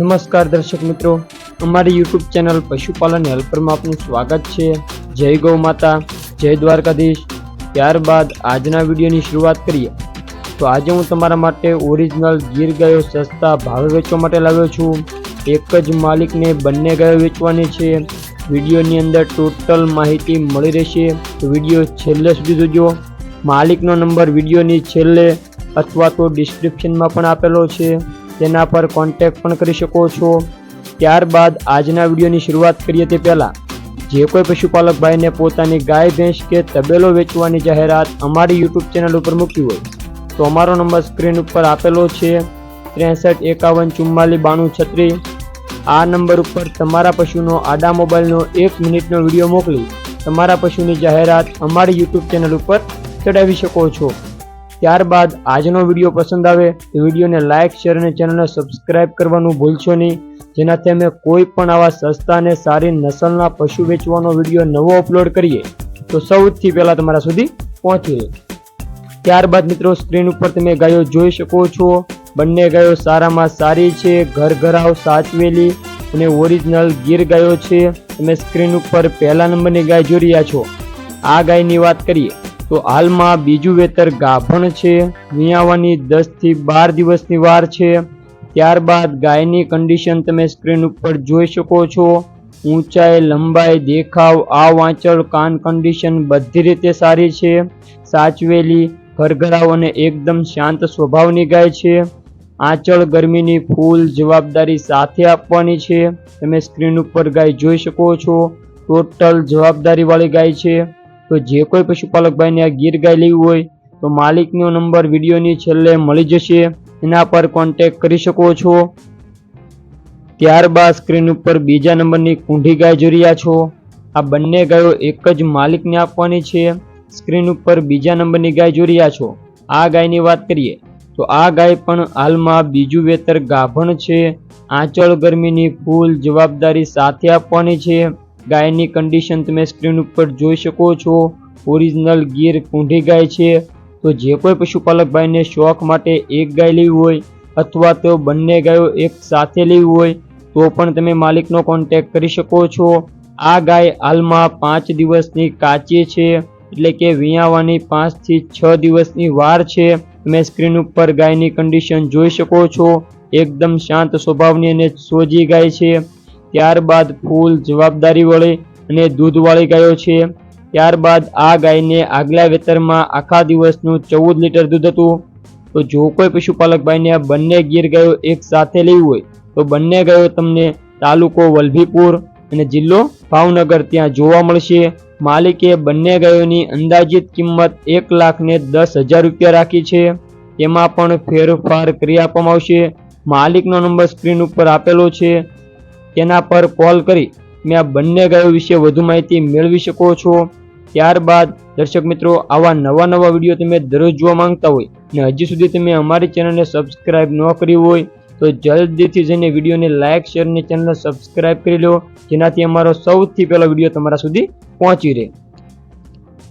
નમસ્કાર દર્શક મિત્રો. અમારી યુટ્યુબ ચેનલ પશુપાલન હેલ્પરમાં આપનું સ્વાગત છે. જય ગૌ માતા, જય દ્વારકાધીશ. ત્યારબાદ આજના વિડીયોની શરૂઆત કરીએ. તો આજે હું તમારા માટે ઓરિજિનલ ગીર ગાયો સસ્તા ભાવે વેચવા માટે લાવ્યો છું. એક જ માલિકને બંને ગાયો વેચવાની છે. વિડીયોની અંદર ટોટલ માહિતી મળી રહેશે. તો વીડિયો છેલ્લે સુધી જોજો. માલિકનો નંબર વિડીયોની છેલ્લે અથવા તો ડિસ્ક્રિપ્શનમાં પણ આપેલો છે. તેના પર કોન્ટેક્ટ પણ કરી શકો છો. ત્યારબાદ આજના વિડીયોની શરૂઆત કરીએ તે પહેલાં, જે કોઈ પશુપાલક ભાઈને પોતાની ગાય, ભેંસ કે તબેલો વેચવાની જાહેરાત અમારી યુટ્યુબ ચેનલ ઉપર મૂકી હોય, તો અમારો નંબર સ્ક્રીન ઉપર આપેલો છે. ત્રેસઠ એકાવન ચુમ્માલીસ બાણું છત્રીસ. આ નંબર ઉપર તમારા પશુનો આડા મોબાઈલનો એક મિનિટનો વીડિયો મોકલી તમારા પશુની જાહેરાત અમારી યુટ્યુબ ચેનલ ઉપર ચડાવી શકો છો. ત્યારબાદ આજનો વીડિયો પસંદ આવે તો વિડીયોને લાઇક, શેર અને ચેનલને સબસ્ક્રાઇબ કરવાનું ભૂલશો નહીં. જેનાથી અમે કોઈ પણ આવા સસ્તા અને સારી નસલના પશુ વેચવાનો વીડિયો નવો અપલોડ કરીએ, તો સૌથી પહેલાં તમારા સુધી પહોંચી રહે. ત્યારબાદ મિત્રો, સ્ક્રીન ઉપર તમે ગાયો જોઈ શકો છો. બંને ગાયો સારામાં સારી છે, ઘર ઘરાવ સાચવેલી અને ઓરિજિનલ ગીર ગાયો છે. તમે સ્ક્રીન ઉપર પહેલા નંબરની ગાય જોઈ રહ્યા છો. આ ગાયની વાત કરીએ તો હાલમાં બીજું વેતર ગાભણ છે. વિયાવાની દસથી બાર દિવસની વાર છે. ત્યારબાદ ગાયની કન્ડિશન તમે સ્ક્રીન ઉપર જોઈ શકો છો. ઊંચાઈ, લંબાઈ, દેખાવ, આ વાંચળ, કાન કન્ડિશન બધી રીતે સારી છે. સાચવેલી, ઘરઘરાવ અને એકદમ શાંત સ્વભાવની ગાય છે. આંચળ ગરમીની ફૂલ જવાબદારી સાથે આપવાની છે. તમે સ્ક્રીન ઉપર ગાય જોઈ શકો છો. ટોટલ જવાબદારીવાળી ગાય છે. તો જે કોઈ પશુપાલક ભાઈને આ ગીર ગાય લેવી હોય તો માલિકનો નંબર વિડીયોની છેલ્લે મળી જશે. એના પર કોન્ટેક કરી શકો છો. ત્યારબાદ સ્ક્રીન ઉપર બીજા નંબરની કુંઢી ગાય જોઈ રહ્યા છો. આ બંને ગાયો એક જ માલિકને આપવાની છે. સ્ક્રીન ઉપર બીજા નંબરની ગાય જોઈ રહ્યા છો. આ ગાયની વાત કરીએ તો આ ગાય પણ હાલમાં બીજું વેતર ગાભણ છે. આંચળ ગરમીની ફૂલ જવાબદારી સાથે આપવાની છે. ગાયની કન્ડિશન તમે સ્ક્રીન ઉપર જોઈ શકો છો. ઓરિજિનલ ગીર કુંઢી ગાય છે. તો જે કોઈ પશુપાલક ભાઈને શોખ માટે એક ગાય લેવી હોય અથવા તો બંને ગાયો એક સાથે લેવી હોય, તો પણ તમે માલિકનો કોન્ટેક્ટ કરી શકો છો. આ ગાય હાલમાં પાંચ દિવસની કાચી છે, એટલે કે વિયાવાની પાંચથી છ દિવસની વાર છે. તમે સ્ક્રીન ઉપર ગાયની કન્ડિશન જોઈ શકો છો. એકદમ શાંત સ્વભાવની અને સોજી ગાય છે. ત્યારબાદ ફૂલ જવાબદારીવાળી અને દૂધવાળી ગાયો છે. ત્યારબાદ આ ગાયને આગલા વેતરમાં આખા દિવસનું ચૌદ લીટર દૂધ હતું. તો જો કોઈ પશુપાલક ભાઈને આ બંને ગીર ગાયો એક સાથે લેવી હોય, તો બંને ગાયો તમને તાલુકો વલભીપુર અને જિલ્લો ભાવનગર ત્યાં જોવા મળશે. માલિકે બંને ગાયોની અંદાજિત કિંમત એક લાખ ને દસ હજાર રૂપિયા રાખી છે. તેમાં પણ ફેરફાર કરી આપવામાં આવશે. માલિકનો નંબર સ્ક્રીન ઉપર આપેલો છે. તેના પર કોલ કરી મેં આ બંને ગાયો વિશે વધુ માહિતી મેળવી શકો છો. ત્યારબાદ દર્શક મિત્રો, આવા નવા નવા વીડિયો તમે દરરોજ જોવા માંગતા હોય અને હજી સુધી તમે અમારી ચેનલને સબસ્ક્રાઇબ ન કરી હોય, તો જલ્દીથી જઈને વિડીયોને લાઇક, શેર અને ચેનલને સબસ્ક્રાઇબ કરી લો, જેનાથી અમારો સૌથી પહેલો વીડિયો તમારા સુધી પહોંચી રહે.